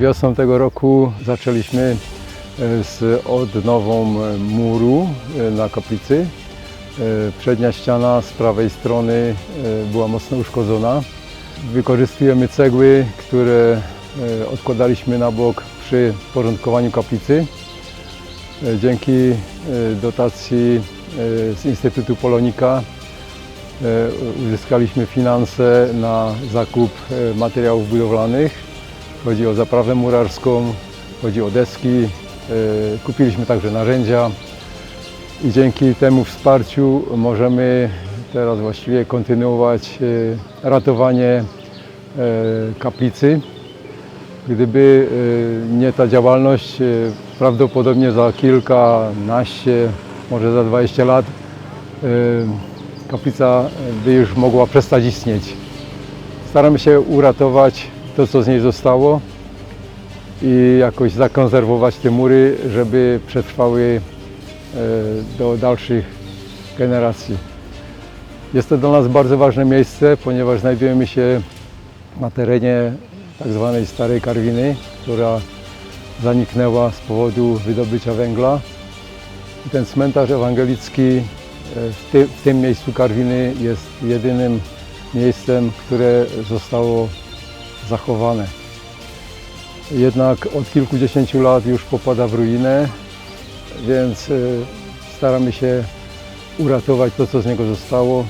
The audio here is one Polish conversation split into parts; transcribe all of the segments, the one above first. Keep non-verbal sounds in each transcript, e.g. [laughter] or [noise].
Wiosną tego roku zaczęliśmy e, z odnową e, muru e, na kaplicy. Przednia ściana z prawej strony była mocno uszkodzona. Wykorzystujemy cegły, które odkładaliśmy na bok przy porządkowaniu kaplicy. Dzięki dotacji z Instytutu Polonika uzyskaliśmy finanse na zakup materiałów budowlanych. Chodzi o zaprawę murarską, chodzi o deski. e, Kupiliśmy także narzędzia i dzięki temu wsparciu możemy teraz właściwie kontynuować e, ratowanie e, kaplicy. Gdyby nie ta działalność, prawdopodobnie za kilkanaście, może za 20 lat kaplica by już mogła przestać istnieć. Staramy się uratować to, co z niej zostało i jakoś zakonserwować te mury, żeby przetrwały e, do dalszych generacji. Jest to dla nas bardzo ważne miejsce, ponieważ znajdujemy się na terenie tak zwanej Starej Karwiny, która zaniknęła z powodu wydobycia węgla. I ten cmentarz ewangelicki e, w, ty, w tym miejscu Karwiny jest jedynym miejscem, które zostało zachowane. Jednak od kilkudziesięciu lat już popada w ruinę, więc e, staramy się uratować to, co z niego zostało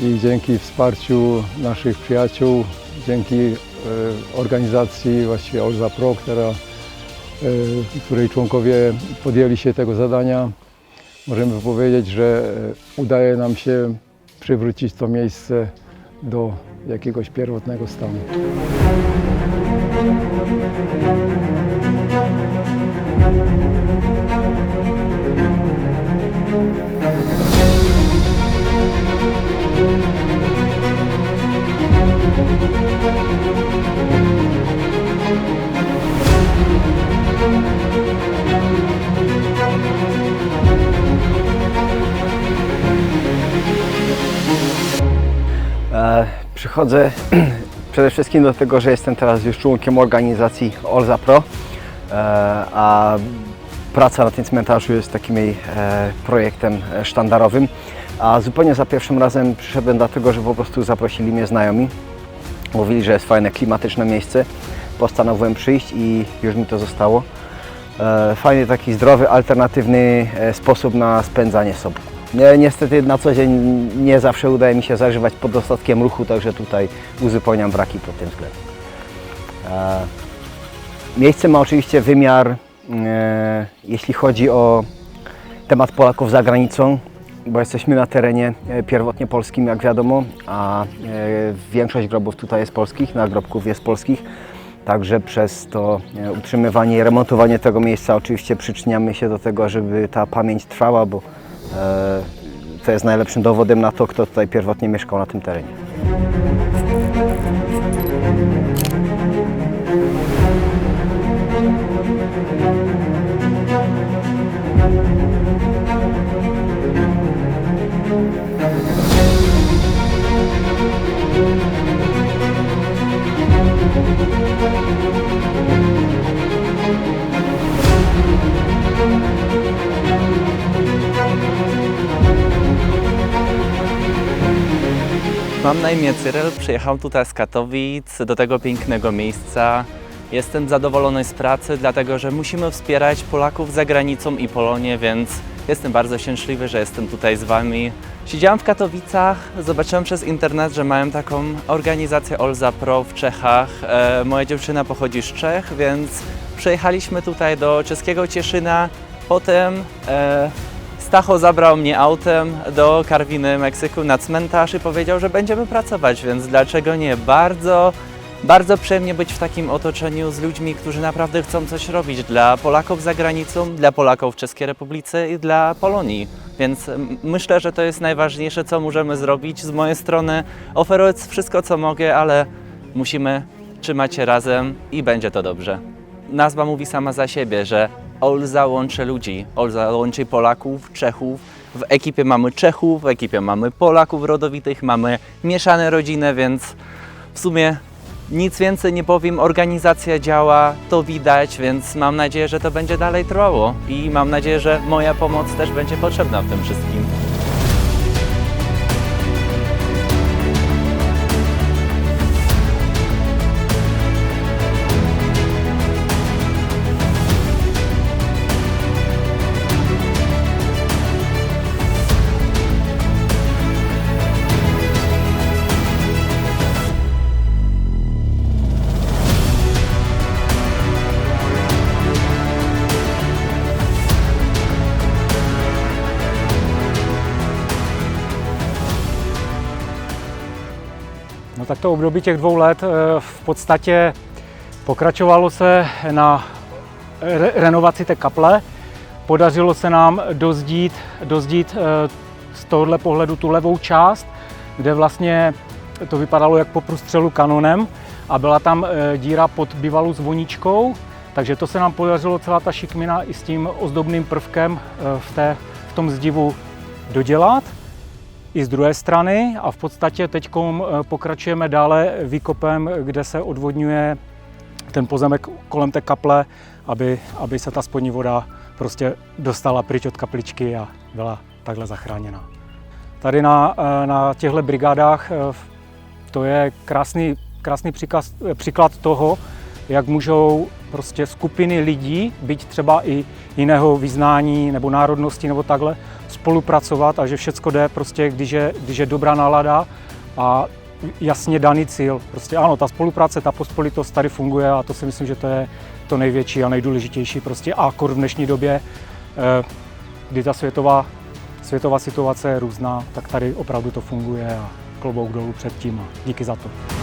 i dzięki wsparciu naszych przyjaciół, dzięki e, organizacji właściwie Olza Pro, która, e, której członkowie podjęli się tego zadania, możemy powiedzieć, że udaje nam się przywrócić to miejsce do jakiegoś pierwotnego stanu. Przychodzę [clears throat] przede wszystkim do tego, że jestem teraz już członkiem organizacji Olza Pro, e, a praca na tym cmentarzu jest takim jej e, projektem e, sztandarowym. A zupełnie za pierwszym razem przyszedłem dlatego, że po prostu zaprosili mnie znajomi. Mówili, że jest fajne, klimatyczne miejsce. Postanowiłem przyjść i już mi to zostało. Fajny, taki zdrowy, alternatywny sposób na spędzanie sobą. Nie, niestety na co dzień nie zawsze udaje mi się zażywać pod dostatkiem ruchu, także tutaj uzupełniam braki pod tym względem. E, Miejsce ma oczywiście wymiar, e, jeśli chodzi o temat Polaków za granicą, bo jesteśmy na terenie e, pierwotnie polskim, jak wiadomo, a większość grobów tutaj jest polskich, nagrobków jest polskich. Także przez to utrzymywanie i remontowanie tego miejsca oczywiście przyczyniamy się do tego, żeby ta pamięć trwała, bo e, to jest najlepszym dowodem na to, kto tutaj pierwotnie mieszkał na tym terenie. Mam na imię Cyril, przyjechałem tutaj z Katowic, do tego pięknego miejsca. Jestem zadowolony z pracy, dlatego że musimy wspierać Polaków za granicą i Polonię, więc jestem bardzo szczęśliwy, że jestem tutaj z Wami. Siedziałem w Katowicach, zobaczyłem przez internet, że mają taką organizację Olza Pro w Czechach. E, moja dziewczyna pochodzi z Czech, więc przyjechaliśmy tutaj do czeskiego Cieszyna. Potem e, Stacho zabrał mnie autem do Karwiny, Meksyku na cmentarz i powiedział, że będziemy pracować, więc dlaczego nie? Bardzo, bardzo przyjemnie być w takim otoczeniu z ludźmi, którzy naprawdę chcą coś robić dla Polaków za granicą, dla Polaków w Czeskiej Republice i dla Polonii. Więc myślę, że to jest najważniejsze, co możemy zrobić. Z mojej strony oferuję wszystko, co mogę, ale musimy trzymać się razem i będzie to dobrze. Nazwa mówi sama za siebie, że Olza łączy ludzi. Olza łączy Polaków, Czechów. W ekipie mamy Czechów, w ekipie mamy Polaków rodowitych, mamy mieszane rodziny, więc w sumie Nic więcej nie powiem, organizacja działa, to widać, więc mam nadzieję, że to będzie dalej trwało i mam nadzieję, że moja pomoc też będzie potrzebna w tym wszystkim. No tak to období těch dvou let eh, v podstatě pokračovalo se na re- renovaci té kaple. Podařilo se nám dozdít, dozdít eh, z tohohle pohledu tu levou část, kde vlastně to vypadalo jak po průstřelu kanonem a byla tam eh, díra pod bývalou zvoničkou, takže to se nám podařilo celá ta šikmina i s tím ozdobným prvkem v, té, v tom zdivu dodělat i z druhé strany a v podstatě teď pokračujeme dále výkopem, kde se odvodňuje ten pozemek kolem té kaple, aby, aby se ta spodní voda prostě dostala pryč od kapličky a byla takhle zachráněna. Tady na, eh, na těchto brigádách eh, to je krásný, krásný příkaz, eh, příklad toho, jak můžou prostě skupiny lidí, byť třeba i jiného vyznání nebo národnosti nebo takhle, spolupracovat a že všecko jde prostě, když je, když je dobrá nálada a jasně daný cíl. Prostě ano, ta spolupráce, ta pospolitost tady funguje a to si myslím, že to je to největší a nejdůležitější prostě a akor v dnešní době, eh, kdy ta světová, světová situace je různá, tak tady opravdu to funguje a klobouk dolů před tím díky za to.